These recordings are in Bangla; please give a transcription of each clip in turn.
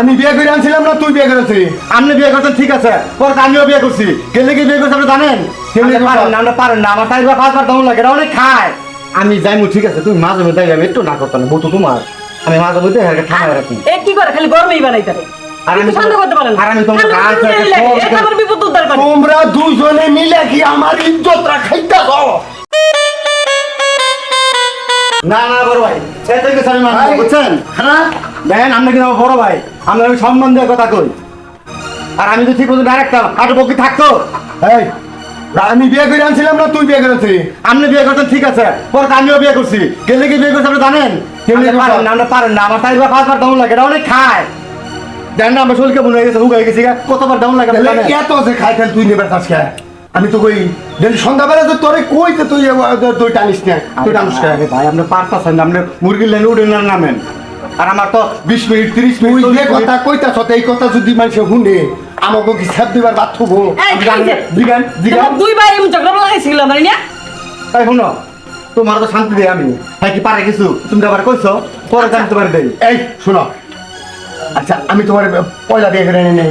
আমি বিয়ে করে আনছিলাম না তুই বিয়ে করেছিলি। আপনি বিয়ে করছেন ঠিক আছে। পরে আমিও বিয়ে করছি। কেলে কি বিয়ে করছে আপনি জানেন? কেলে পারেন না আমরা পারেন না। আমার চাইবা পাঁচবার দম লাগে অনেক খায়। আমি যাইমু ঠিক আছে। তুমি মাঝে মধ্যে আমি একটু না করতাম বউ তো তোমার। আমি মাঝে মধ্যে হেরকে ঠান্ডা রাখি এ কি করে? খালি গরমেই বানাই তারে আর আমি শান্ত করতে পারেন। তোমার দুজনে মিলে কি আমার ইজ্জত রাখাইতা না না বড় ভাই। বুঝছেন? হ্যাঁ? দেখেন আপনি কিন্তু আমার বড় ভাই? আমরা আমি সম্মান দিয়ে কথা কই। আর আমি তো ঠিক মতো ডাইরেক্ট আটু পক্ষে থাকতো? এই আমি বিয়ে করে আনছিলাম না তুই বিয়ে করেছিলি আপনি বিয়ে করছেন ঠিক আছে। পরে আমিও বিয়ে করছি। কেলে কি বিয়ে করছে আপনি জানেন? কেলে আপনি কি পারেন না আমরা পারেন না। আমার চাইবা পাঁচবার ডাউন লাগে এটা অনেক খায়। জানেন না আমার শরীরকে মনে হয়ে গেছে হুক হয়ে গেছি গা, কতবার ডাউন লাগে? এত যে খাই খাই তুই নেবার তাস খায় আমি তো কই যদি সন্ধ্যাবেলা তো তোরে কই তো তুই তুই টানিস না তুই টানিস ভাই আপনি পারতাছেন না আপনি মুরগির লাইনে উঠে না নামেন। আর আমার তো বিশ মিনিট তিরিশ মিনিট যে কথা কইতাছ এই কথা যদি মানুষ শুনে আমাকে কি ছাপ দিবার বাদ থবো এই, এই যে, জিগান জিগান। তোমার দুই ভাই এমন ঝগড়া লাগাইছিল আমার নিয়ে তাই শুনো তোমার তো শান্তি দেয় আমি। হ্যাঁ কি পারে কিছু? তুমি তো আবার কইছো? পরে জানতে পারি দেই এই শোনো। আচ্ছা আমি তোমার পয়লা দিয়ে করে নেই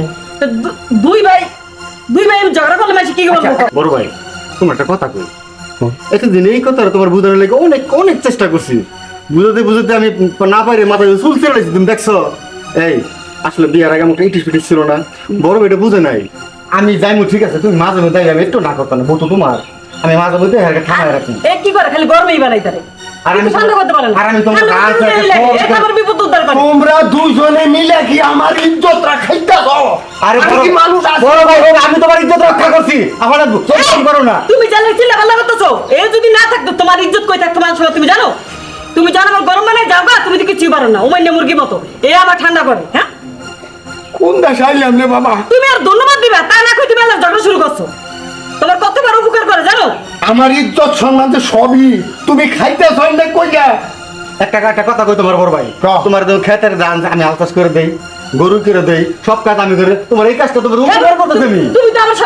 দু- দুই ভাই দুই ভাই ঝগড়া করলে মাসে কি বলব বড় ভাই তোমার একটা কথা কই। এতদিন এই কথাটা তোমার বুঝানোর লাগে অনেক অনেক চেষ্টা করছি। বুঝাতে বুঝতে আমি না পারি মাথায় চুল ছেড়েছি তুমি দেখছ? এই আসলে বিয়ার আগে আমার ইটিস পিটিস ছিল না। বড় ভাইটা বুঝে নাই। আমি যাইমু ঠিক আছে তুমি মাঝে মধ্যে আমি একটু না করতাম বউ তো তোমার। আমি মাঝে মধ্যে হেরকে ঠান্ডা রাখি। এ কি করে? খালি গরমেই বানাই তারে তোমার- করতে করতে দুজনে মিলে কি আমার ইজ্জত রাখাইতা আরে আমি বড়- কি মানুষ আছে? বড় ভাই আমি তোমার ইজ্জত রক্ষা করছি। আমার চোখ করো না? তুমি জানলে চিল্লা পাল্লা করতেছো। এ যদি না থাকতো তোমার ইজ্জত কই থাকতো মানুষ তুমি জানো? তুমি জানো আমার গরম মানে যাও গা তুমি তো কিছুই পারো না ওমান্য মুরগি মতো। এ আবার ঠান্ডা করে হ্যাঁ? কোন দেশ আইলাম রে বাবা? তুমি আর ধন্যবাদ দিবা তা না কই তুমি আল্লাহ ঝগড়া শুরু করছ। তোমার কতবার উপকার করে জানো? আমার ইজ্জত সম্মান তো সবই। তুমি খাইতে চাই না কই গা একটা একটা কথা কই তোমার বড় ভাই। তোমার যখন খেতের ধান আমি করে দেই গরু করে দেই সব কাজ আমি করে তোমার এই কাজটা তোমার উপকার করতেছি আমি। তুমি তো আমার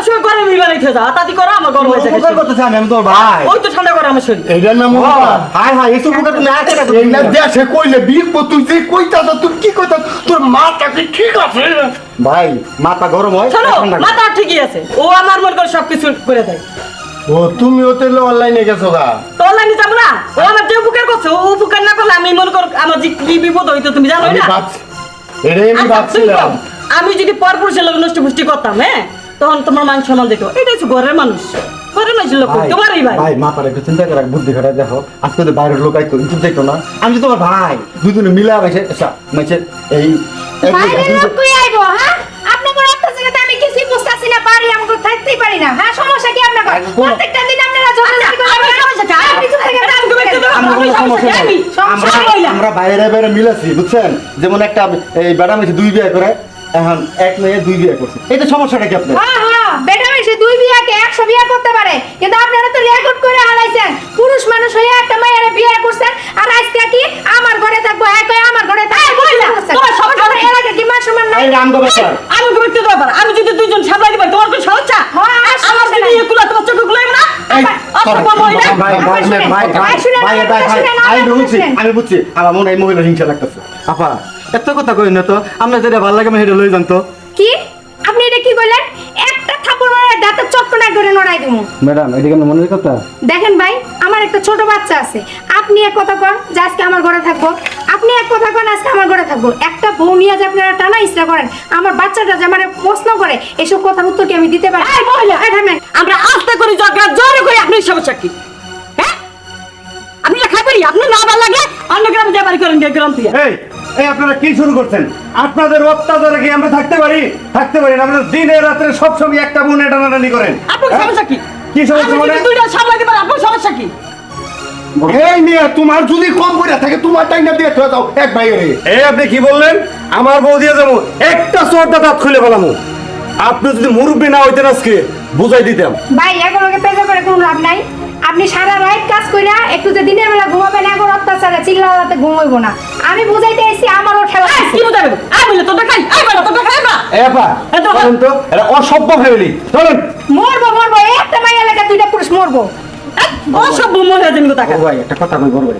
বিমানে খেয়ে যাও তাতি করো আমার গরম হয়ে উপকার করতেছি আমি আমি তোমার ভাই। ওই তো ঠান্ডা করে আমার শরীর। এইটার নাম উপকার। হাই হাই এই উপকার তুমি আর কেন এইটা দেশে কইলে বিয়ে তুই যে কইতাছ তুই কি কইতাছ? তোর মাটা কি ঠিক আছে? ভাই মাথা গরম হয়। মাথা ঠিকই আছে। ও আমার মন করে সবকিছু করে দেয়। ও তুমি ওতে অনলাইনে গেছো গা? অনলাইনে যাব না? ও আমার যে উপকার করছে ও উপকার না করলে আমি মনে কর আমার যে কি বিপদ হইতো তুমি জানো না? এটাই আমি আচ্ছা, ভাবছিলাম। আমি যদি পরপুরুষের লোক নষ্ট পুষ্টি করতাম হ্যাঁ তখন তোমার মান সম্মান দেখো এটা হচ্ছে ঘরের মানুষ। ঘরের মানুষের লোক তোমারই ভাই। ভাই মাথার একটু চিন্তা করে বুদ্ধি খাটাই দেখো। আজকে তো বাইরের লোক আইতো ইজ্জত দেখতো না। আমি তো তোমার ভাই দুজনে মিলা মাইছে আচ্ছা এই এই- বাইরের লোক কই আইবো হ্যাঁ? কিছুই না পারি আমি কোথাও থাকতেই পারি না। হ্যাঁ সমস্যা কি আপনার? প্রত্যেকটা দিন আপনারা ঝগড়া আচ্ছা, দেখো। আমরা আমরা বাইরে বাইরে মিলেছি বুঝছেন? যেমন একটা এই বেড়া মেয়েছে দুই বিয়ে করে এখন এক মেয়ে দুই বিয়ে করছে। এই তো সমস্যাটা কি আপনার? হ্যাঁ হ্যাঁ বেটা মেশে দুই বিয়াকে একশো বিয়া করতে পারে। কিন্তু আপনারা তো রেকর্ড করে হালাইছেন পুরুষ মানুষ হয়ে একটা মেয়ের বিয়ে করছেন আর আজকে কি আমার ঘরে থাকব? এক আমার ঘরে থাকব। তোমার সমস্যা আমার কি? মান সম্মান নাই? ব্যাপার। আমি ব্যাপার আমি যদি দুইজন সামলাই দিবার তোমার কোনো সমস্যা? হ্যাঁ, আমার সমস্যা যদি নাই। এগুলো তোমার চোখে গুলো না ভাই ভাই ভাই ভাই ভাই ভাই ভাই ভাই। আমি বুঝছি আমার মনে হয় মহিলা হিংসা লাগতেছে। আপা এত কথা কই না তো আমরা যেটা ভালো লাগে আমি সেটা লই জানতো কি? আপনি এটা কি বললেন একটা থাপ্পড় মারে দাঁতের চটকনা করে নড়াই দেবো ম্যাডাম এদিকে আমার মনের কথা? দেখেন ভাই আমার একটা ছোট বাচ্চা আছে। আপনি এক কথা কন যে আজকে আমার ঘরে থাকব। আপনি এক কথা কন আজকে আমার ঘরে থাকব। একটা বউ নিয়ে যে আপনারা টানা ইচ্ছা করেন আমার বাচ্চাটা যে আমার প্রশ্ন করে এসব কথার উত্তর কি আমি দিতে পারি? এই মহিলা! এই থামেন। আমরা আস্তে করে ঝগড়া জোরে করে আপনার সমস্যা কি? হ্যাঁ? আপনি খাই পারি আপনার না ভালো লাগে অন্য গ্রামে যাবার করেন গ্রাম থেকে। এই এই আপনারা কি শুরু করছেন? আপনাদের অত্যাচারে কি আমরা থাকতে পারি? থাকতে পারি না। আপনারা দিনে রাত্রে সবসময় একটা বোনে টানাটানি করেন। আপনার হ্যাঁ? সমস্যা কি? কি সমস্যা মানে যদি দুইটা সামলাইতে পারি আপনার সমস্যা কি? এই মেয়ে তোমার যদি কম করে থাকে তোমার টাইমটা দিয়ে থয়ে দাও এক ভাই রে এই আপনি কি বললেন? আমার বউ দিয়ে যাব। একটা চোরটা দাঁত খুলে ফেলামু। আপনি যদি মুরব্বী না হইতেন আজকে বুঝাই দিতাম। ভাই এগুলোকে পেজা করে কোনো লাভ নাই। আপনি সারা রাত কাজ কইরা একটু যে দিনের বেলা ঘুমাবেন এখন অত্যাচারে চিল্লাতে ঘুমাইবো না। আমি বুঝাইতে এসেছি আমারও ঠেলা এই, কি বুঝাবে আই বলে তোটা খাই আই বলে তোটা খাই আপা এ তো- বলেন তো এটা অসভ্য ফ্যামিলি চলেন। মরবো মরবো একটা মাইয়া লেখা দুইটা পুরুষ মরবো। অসভ্য মহিলা দিন টাকা ভাই একটা কথা কই ভাই।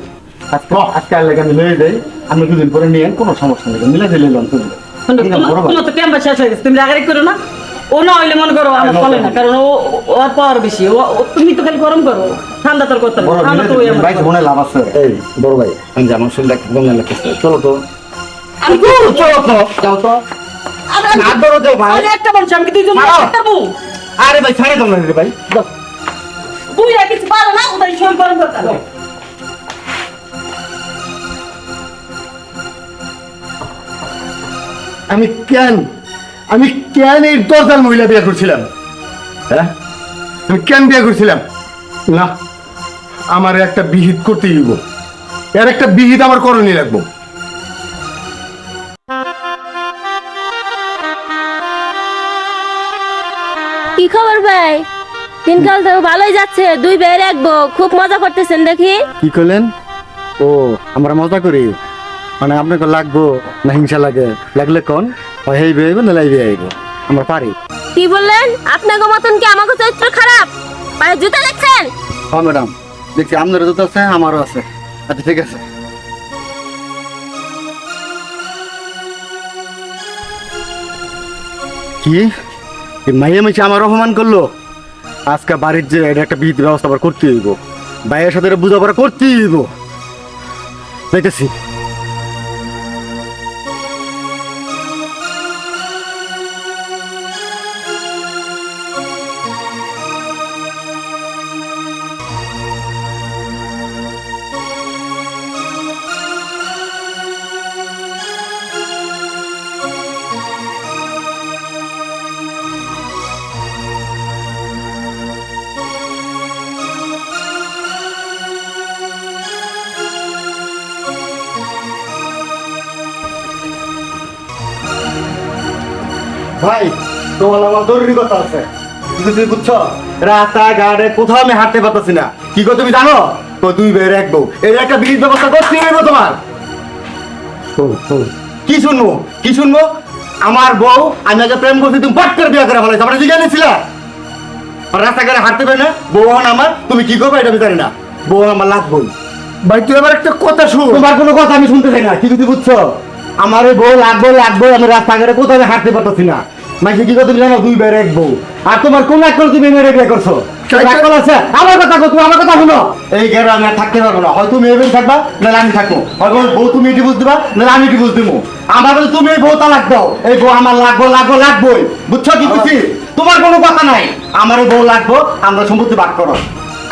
আজকে আজকে আর লাগে আমি লয়ে যাই আমি দুদিন পরে নিয়ে কোনো সমস্যা নেই। মিলে দিলে লন তুমি। তোমার তো ক্যাম্পাস শেষ হয়ে গেছে তুমি রাগারি করো না। ও না হইলে মনে করো আমার চলে না। কারণ ও ওর পাওয়ার বেশি। ও তুমি তো খালি গরম করো ঠান্ডা তোর করতে ঠান্ডা তো ভাই। মনে লাভ আছে। এই বড় ভাই আমি আমার শরীর একদম চলো তো। আমি চলো চলো তো। যাও তো। ধরো ভাই। একটা মানুষ আমি দুইজন। আরে ভাই ছাড়ে দাও না রে ভাই। যাও। বুঝা কিছু পারো না ওদের শরীর গরম করতে আমি কেন আমি কেন এই দশজন মহিলা বিয়ে করছিলাম? হ্যাঁ? আমি কেন বিয়ে করছিলাম? না আমার একটা বিহিত করতেই হইব। এর একটা বিহিত আমার করণই লাগবো। কি খবর ভাই? দিনকাল তো ভালোই যাচ্ছে দুই বের এক বউ খুব মজা করতেছেন দেখি। কি করলেন? ও আমরা মজা করি। মানে আপনাকে লাগবো না হিংসা লাগে? লাগলে কোন? হয় হেই বেআইব না লাই বেআইব আমরা পারি। কি বললেন? আপনাকে মতন কি আমাকে চরিত্র খারাপ? পায়ে জুতা দেখছেন? হ্যাঁ ম্যাডাম। দেখছি আপনারও জুতো আছে আমারও আছে। আচ্ছা ঠিক আছে। কি? মাইয়া মিছে আমার অপমান করল? আজকে বাড়ির যে এটা একটা বিহিত ব্যবস্থা করতে হইব। ভাইয়ের সাথে বুঝাপড়া করতেই হইব। দেখতেছি ভাই তোমার আমার জরুরি কথা আছে। কিন্তু তুমি বুঝছ? রাস্তাঘাটে কোথাও আমি হাঁটতে পারতেছি না। কি করে তুমি জানো? তো দুই বের এক বউ। এর একটা বিহিত ব্যবস্থা করছি তোমার। কি শুনব? কি শুনব? আমার বউ আমি আগে প্রেম করছি তুমি পট করে বিয়ে করে ফেলাইছো। আমরা জিজ্ঞাসা আর রাস্তাঘাটে হাঁটতে পারে না। বউ হন আমার। তুমি কি করবে এটা আমি জানি না। বউ আমার লাগবো ভাই তুই আমার একটা কথা শুন। তোমার কোনো কথা আমি শুনতে চাই না। কি যদি বুঝছ? আমার ওই বউ লাগবো লাগবো আমি রাস্তাঘাটে কোথাও আমি হাঁটতে পারতেছি না। মাইকে কি কথা জানো দুই বের এক বউ। আর তোমার কোন এক করে তুমি মেরে বিয়ে করছ? করা আছে? আমার কথা তুমি আমার কথা শুনো। এই ঘরে আমি থাকতে পারব না। হয়তো তুমি এবেন থাকবা নাহলে আমি থাকব। হয়তো বউ তুমি এটি বুঝতে দিবা নাহলে আমি এটি বুঝতে দিবো আমার তুমি এই বউ তালাক দাও এই বউ আমার লাগবো লাগবো লাগবোই। বুঝছ কি বুঝছি তোমার কোনো কথা নাই। আমার এই বউ লাগবো আমরা সম্পত্তি ভাগ করো।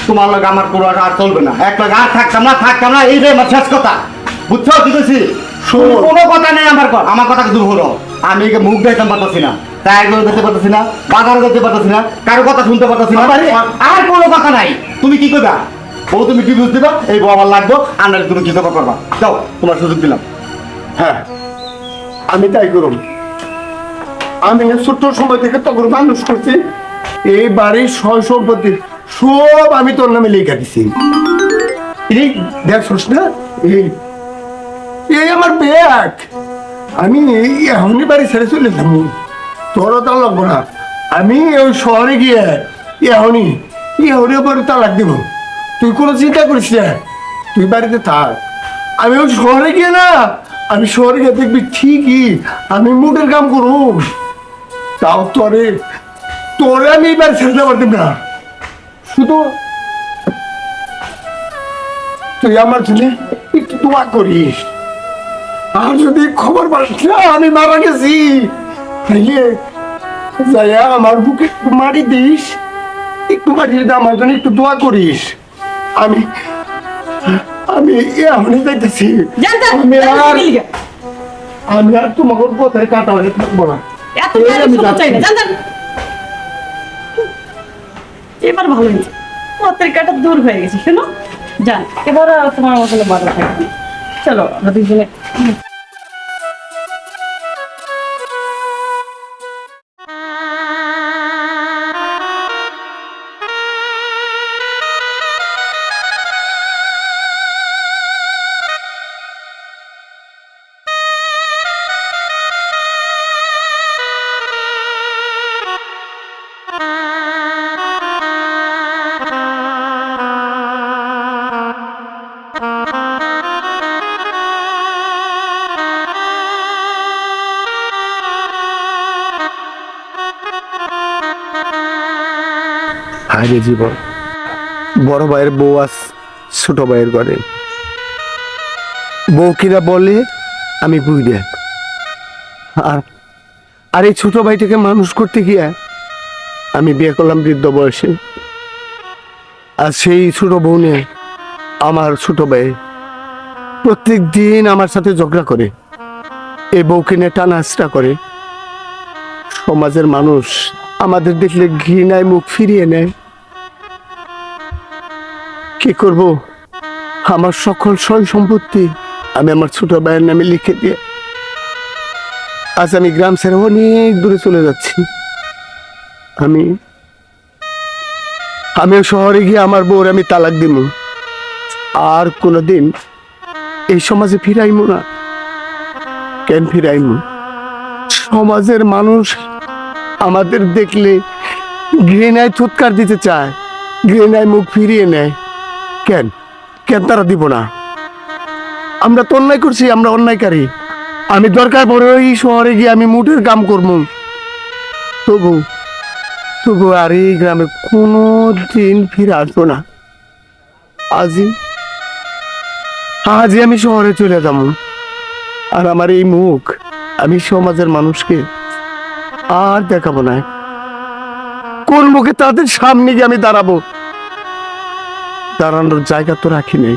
তোমার লগে আমার কোনো আর চলবে না। এক লগে আর থাকতাম না থাকতাম না এই এইটাই আমার শেষ কথা। বুঝছ কি শোনো। কোনো কথা নেই আমার কর আমার কথা কিন্তু হলো আমি মুখ দেখতে পারতেছি না তাই একজন দেখতে পারতেছি না বাজারে দেখতে পারতেছি না কারও কথা শুনতে পারতেছি না। আরে- কোনো কথা নাই। তুমি কি করবা? বউ তুমি কি বুঝতে পার এই বউ আমার লাগবো আর তুমি কি করবা করবা? যাও তোমার সুযোগ দিলাম। হ্যাঁ আমি তাই করুম। আমি ছোট্ট সময় থেকে তখন মানুষ করছি। এই বাড়ির সয় সম্পত্তি সব আমি তোর নামে লেখা দিছি। এই দেখছোস না এই এই আমার ব্যাগ। আমি এখনই বাড়ি ছেড়ে চলে যাব। তোরও তার লাগবো না। আমি ওই শহরে গিয়ে এখনই এখনই পরে তালাক তুই কোনো চিন্তা করিস না। তুই বাড়িতে থাক। আমি ওই শহরে গিয়ে না, আমি শহরে গিয়ে দেখবি ঠিকই আমি মুডের কাম করুম তাও তোরে তোরে আমি এবার ছেড়ে পারতাম না। শুধু তুই আমার জন্য একটু দোয়া করিস। আর যদি খবর পাস আমি মারা গেছি। তাইলে যাইয়া আমার বুকে একটু মাটি দিস একটু মাটি দিয়ে আমার জন্য একটু দোয়া করিস। আমি আমি এখনই যাইতেছি। আমি আর আমি আর তোমাকে কোথায় কাটা হয়ে থাকব না। এবার ভালো হয়েছে। পত্রিকাটা দূর হয়ে গেছে শোনো। যান এবার আর তোমার মতন ভালো থাকবে চলো আমরা দুজনে Hmm. হায় জীবন। বড় ভাইয়ের বউ আস ছোট ভাইয়ের ঘরে। বউ কিনা বলে আমি বুঝে আর আর এই ছোট ভাইটাকে মানুষ করতে গিয়া আমি বিয়ে করলাম বৃদ্ধ বয়সে। আর সেই ছোট বউ নিয়ে আমার ছোট ভাই প্রত্যেক দিন আমার সাথে ঝগড়া করে। এই বউকে নিয়ে টানা করে। সমাজের মানুষ আমাদের দেখলে ঘৃণায় মুখ ফিরিয়ে নেয়। কি করব? আমার সকল সয় সম্পত্তি আমি আমার ছোট ভাইয়ের নামে লিখে দিয়ে আজ আমি গ্রাম ছেড়ে অনেক দূরে চলে যাচ্ছি। আমি, আমিও শহরে গিয়ে আমার বউর আমি তালাক দিব আর কোনোদিন এই সমাজে ফিরাইমু না। কেন ফিরাইমু? সমাজের মানুষ আমাদের দেখলে ঘৃণায় থুৎকার দিতে চায়, ঘৃণায় মুখ ফিরিয়ে নেয়। কেন? কেন তারা দিব না? আমরা তো অন্যায় করছি, আমরা অন্যায়কারী। আমি দরকার পড়ে ওই শহরে গিয়ে আমি মুঠের কাম করব। তবু তবু আর এই গ্রামে কোনো দিন ফিরে আসব না। আজই আজই আমি শহরে চলে যাব। আর আমার এই মুখ আমি সমাজের মানুষকে আর দেখাবো না। কোন মুখে তাদের সামনে গিয়ে আমি দাঁড়াবো? দাঁড়ানোর জায়গা তো রাখি নেই।